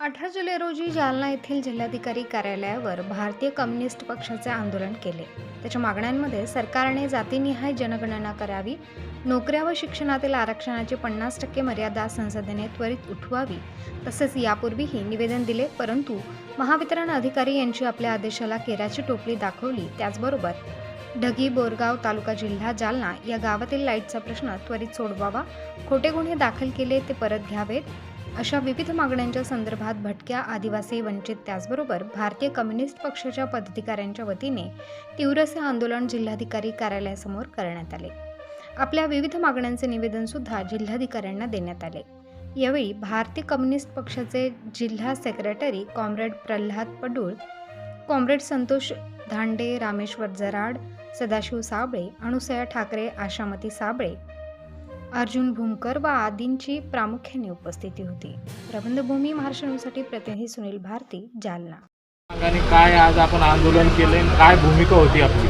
अठरा जुलै रोजी जालना येथील जिल्हाधिकारी कार्यालयावर भारतीय कम्युनिस्ट पक्षाचे आंदोलन केले. त्याच्या मागण्यांमध्ये सरकारने जातीनिहाय जनगणना करावी नोकऱ्या व शिक्षणातील आरक्षणाची पन्नास टक्के मर्यादा संसदेने त्वरित उठवावी तसेच यापूर्वीही निवेदन दिले परंतु महावितरण अधिकारी यांची आपल्या आदेशाला केराची टोपली दाखवली. त्याचबरोबर ढगी बोरगाव तालुका जिल्हा जालना या गावातील लाईटचा प्रश्न त्वरित सोडवावा खोटे गुन्हे दाखल केले ते परत घ्यावेत अशा विविध मागण्यांच्या संदर्भात भटक्या आदिवासी वंचित त्याचबरोबर भारतीय कम्युनिस्ट पक्षाच्या पदाधिकाऱ्यांच्या वतीने तीव्रसे आंदोलन जिल्हाधिकारी कार्यालयासमोर करण्यात आले. आपल्या विविध मागण्यांचे निवेदनसुद्धा जिल्हाधिकाऱ्यांना देण्यात आले. यावेळी भारतीय कम्युनिस्ट पक्षाचे जिल्हा secretary comrade Pralhad Padul comrade Santosh Dhande Rameshwar Jarad Sadashiv Sable Anusaya Thakre Ashamati Sable Arjun Bhumkar व आदींची प्रामुख्याने उपस्थिती होती. प्रबंधभूमी महाराष्ट्र न्यूजसाठी प्रतिनिधी सुनील भारती जालना. काय आज आपण आंदोलन केले? आणि काय भूमिका होती आपली?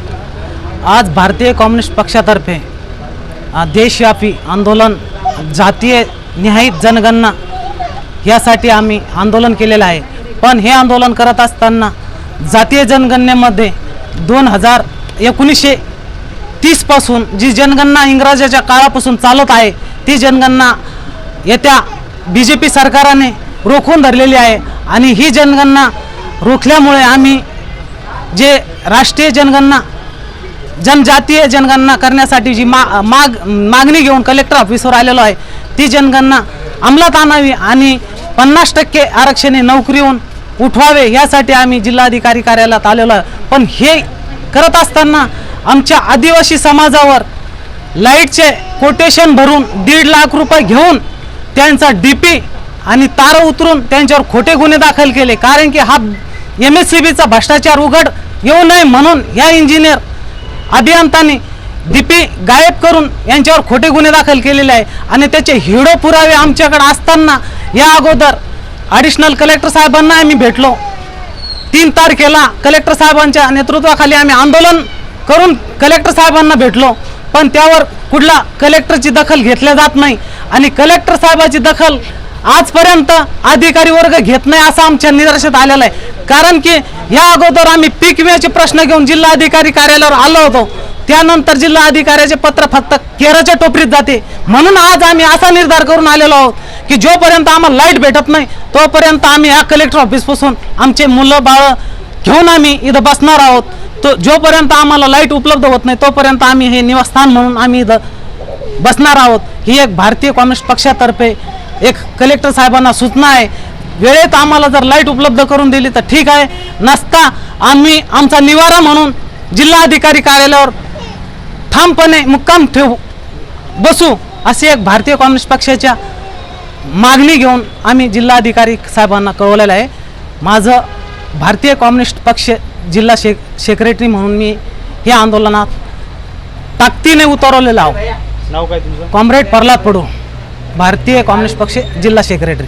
आज भारतीय कम्युनिस्ट पक्षातर्फे देशव्यापी आंदोलन जातीय निहायित जनगणना यासाठी आम्ही आंदोलन केलेलं आहे. पण हे आंदोलन करत असताना जातीय जनगणनेमध्ये दोन हजार एकोणीसशे तीसपासून जी जनगणना इंग्रजाच्या काळापासून चालत आहे ती जनगणना येत्या बी जे पी सरकारने रोखून धरलेली आहे. आणि ही जनगणना रोखल्यामुळे आम्ही जे राष्ट्रीय जनगणना जनजातीय जनगणना करण्यासाठी जी मा माग मागणी घेऊन कलेक्टर ऑफिसवर आलेलो आहे ती जनगणना अंमलात आणावी आणि पन्नास टक्के आरक्षणे नोकरीहून उठवावे यासाठी आम्ही जिल्हाधिकारी कार्यालयात आलेलो आहे. पण हे करत असताना आमच्या आदिवासी समाजावर लाईटचे कोटेशन भरून दीड लाख रुपये घेऊन त्यांचा डी पी आणि तारं उतरून त्यांच्यावर खोटे गुन्हे दाखल केले. कारण की हा एम एस सी बीचा भ्रष्टाचार उघड येऊ नये म्हणून या इंजिनियर अभियंतांनी डीपी गायब करून यांच्यावर खोटे गुन्हे दाखल केलेले आहे. आणि त्याचे हिडो पुरावे आमच्याकडे असताना या अगोदर ॲडिशनल कलेक्टर साहेबांना आम्ही भेटलो. तीन तारखेला कलेक्टर साहेबांच्या नेतृत्वाखाली आम्ही आंदोलन करून कलेक्टर साहेबांना भेटलो. पण त्यावर कुठला कलेक्टरची दखल घेतल्या जात नाही. आणि कलेक्टर साहेबाची दखल आजपर्यंत अधिकारी वर्ग घेत नाही असं आमच्या निदर्शनात आलेलं आहे. कारण की या अगोदर आम्ही पीक विम्याचे प्रश्न घेऊन जिल्हा अधिकारी कार्यालयावर आलो होतो. त्यानंतर जिल्हा अधिकाऱ्याचे पत्र फक्त केराच्या टोपरीत जाते. म्हणून आज आम्ही असा निर्धार करून आलेलो आहोत की जोपर्यंत आम्हाला लाइट भेटत नाही तोपर्यंत आम्ही या कलेक्टर ऑफिसपासून आमचे मुलं बाळं घेऊन आम्ही इथं बसणार आहोत. तो जोपर्यंत आम्हाला लाइट उपलब्ध होत नाही तोपर्यंत आम्ही हे निवासस्थान म्हणून आम्ही इथं बसणार आहोत. ही एक भारतीय कम्युनिस्ट पक्षातर्फे एक कलेक्टर साहेबांना सूचना आहे. वेळेत आम्हाला जर लाइट उपलब्ध करून दिली तर ठीक आहे. नसता आम्ही आमचा निवारा म्हणून जिल्हाधिकारी कार्यालयावर ठामपणे मुक्काम ठेवू. बसू अशी एक भारतीय कम्युनिस्ट पक्षाच्या मागणी घेऊन आम्ही जिल्हाधिकारी साहेबांना कळवलेलं आहे. माझं भारतीय कम्युनिस्ट पक्ष जिल्हा शे सेक्रेटरी म्हणून मी या आंदोलनात ताकदीने उतरवलेलं आहो. नाव काय तुमचं? कॉम्रेड प्रल्हाद पडू भारतीय कम्युनिस्ट पक्ष जिल्हा सेक्रेटरी.